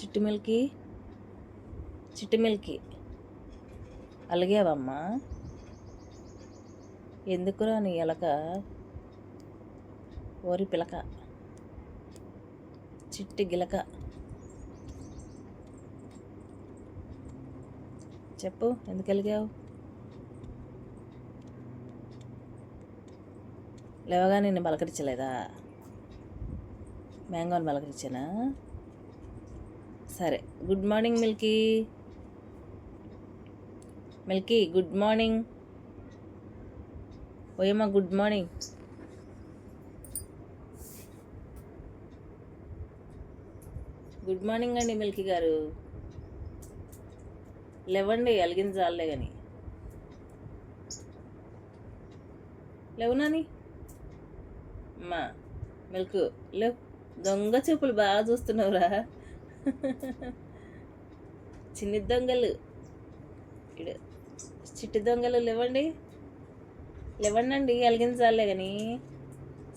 చిట్టి మిల్కి చిట్టి మిల్కి అలిగావమ్మా. ఎందుకురా నీ ఎలక ఓరి పిలక. చిట్టి గిలక. చెప్పు ఎందుకు వెలిగావు లేవగా నిన్ను పలకరించలేదా మ్యాంగోని పలకరించానా సరే. Good morning Milky. Milky good morning. ఓయమ్మ గుడ్ మార్నింగ్. గుడ్ మార్నింగ్ అండి మిల్కీ గారు. లేవండి అలిగించాలే కానీ లేవునాని అమ్మా మిల్క్ లేవు. దొంగ చూపులు బాగా చూస్తున్నావురా. చిన్ని దొంగలు. ఇడు చిట్టి దొంగలు లేవండి. లేవండి అలిగించాలే కానీ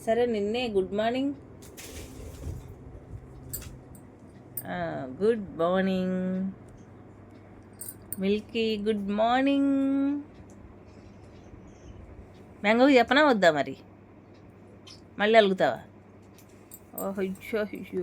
సరే నిన్నే good morning. Good morning. Milky good morning. Mango చెప్పనా వద్దా మరి? మళ్ళీ అలుగుతావా? ఓహో